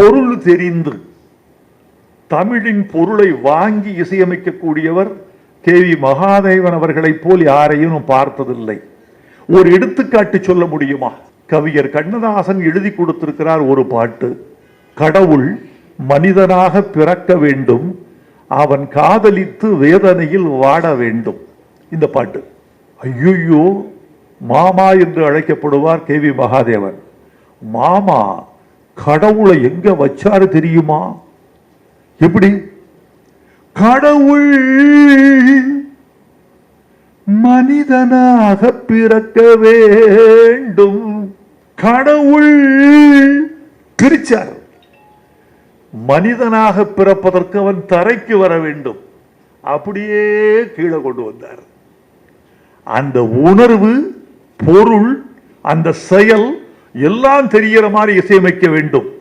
பொருள் தெரிந்து தமிழின் பொருளை வாங்கி இசையமைக்கக்கூடியவர் கே வி மகாதேவன் அவர்களைப் போல் யாரையும் பார்த்ததில்லை. ஒரு எடுத்துக்காட்டு சொல்ல முடியுமா? கவிஞர் கண்ணதாசன் எழுதி கொடுத்திருக்கிறார் ஒரு பாட்டு. கடவுள் மனிதனாக பிறக்க வேண்டும் அவன் காதலித்து வேதனையில் வாட வேண்டும். இந்த பாட்டு. ஐயோ மாமா என்று அழைக்கப்படுவார் கே வி மகாதேவன். மாமா கடவுளை எங்க வச்சாரு தெரியுமா? எப்படி? கடவுள் மனிதனாக பிறக்க வேண்டும். கடவுள் பிரிச்சார். மனிதனாக பிறப்பதற்கு அவன் தரைக்கு வர வேண்டும். அப்படியே கீழே கொண்டு வந்தார். அந்த உணர்வு பொருள் அந்த செயல் எல்லாம் தெரிகிற மாதிரி இசையமைக்க வேண்டும்.